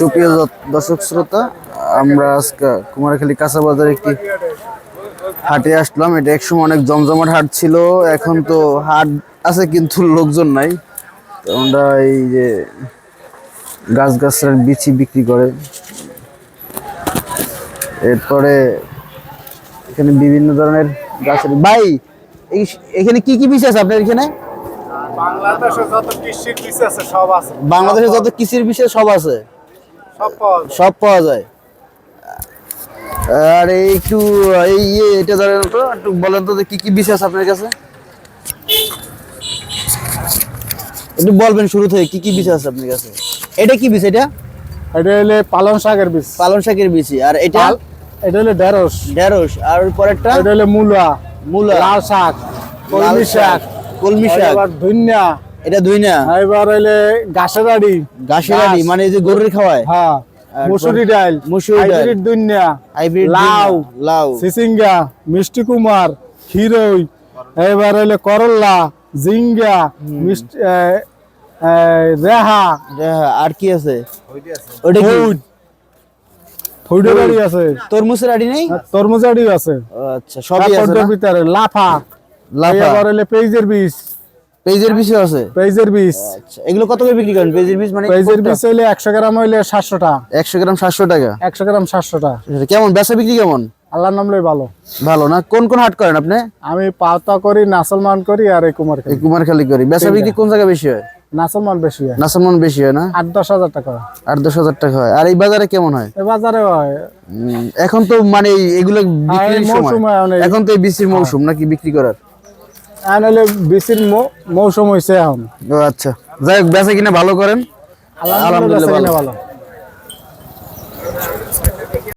সুপ্রিয় দর্শক শ্রোতা, আমরা আজকে কুমারখালী কাঁচা বাজার একটি হাটে আসলাম। এটা একসময় অনেক জমজমাট হাট ছিল, এখন তো হাট আছে কিন্তু লোকজন নাই। আমরা এই যে গাছ গাছরার বিচি বিক্রি করে। এরপরে এখানে বিভিন্ন ধরনের গাছের ভাই এখানে কি কি বীজ আছে আপনার এখানে? বাংলাদেশে যত কৃষির বীজ আছে সব আছে। বাংলাদেশে যত কৃষির বিষয় সব আছে। সব পাওয়া যায়। সব পাওয়া যায়। আর এই একটু এই ইয়ে এটা ধরেন তো একটু বলেন তো কি কি বিষয় আছে আপনার কাছে? একটু বলবেন শুরু থেকে কি কি বিষয় আছে আপনার কাছে? এটা কি বিষয় এটা? এটা হলে পালং শাকের বীজ। পালং শাকের বিচি আর এটা? এটা হলে ঢেঁড়স। ঢেঁড়স আর পরেরটা? এটা হলে মূলা। মূলা। লাল শাক কলমি শাক। কলমি শাক। এবার ধনিয়া এটা দুই না এবার আড়ি। আড়ি মানে এই যে গরুর খাওয়ায়? হ্যাঁ আর মুসুরি ডাল মুসুরি ডাল। হাইব্রিড হাইব্রিড লাউ লাউ। সিসিঙ্গা মিষ্টি কুমার হিরোই এবার হলে করল্লা জিঙ্গা মিষ্টি রেহা। হ্যাঁ, আর কি আছে? ওটা কি? ফুড ফুডের আড়ি আছে। তরমুজের আড়ি নেই? তরমুজ আড়ি আছে। আচ্ছা সবই আছে ভিতরে লাফা। লাফা। এবার হলে পেঁয়াজের বীজ। পেজের বিষয় আছে? পেঁয়াজের বীজ। আচ্ছা এগুলো কত করে বিক্রি করেন? পেজের বীজ মানে পেঁয়াজের বীজ হইলে একশো গ্রাম হইলে সাতশো টাকা। একশো গ্রাম সাতশো টাকা। একশো গ্রাম সাতশো টাকা। আচ্ছা, কেমন? বেচা বিক্রি কেমন? আল্লাহর নামলে ভালো। ভালো না? কোন কোন হাট করেন আপনি? আমি পাওতা করি নাসলমান করি আর এই কুমার এই করি কুমারখালী করি। বেচা বিক্রি কোন জায়গায় বেশি হয়? নাসলমান বেশি হয়। নাসামান বেশি হয় না? আট দশ হাজার টাকা। আট দশ হাজার টাকা হয়। আর এই বাজারে কেমন হয়? বাজারে হয়। এখন তো মানে এগুলো বিক্রির এই সময়। এখন তো এই বৃষ্টির মৌসুম নাকি বিক্রি করার? এখন হলে মৌ- মৌসুম হয়েছে এখন। আচ্ছা। যাই হোক বেচা কিনে ভালো করেন। আলহামদুলিল্লাহ। ভালো।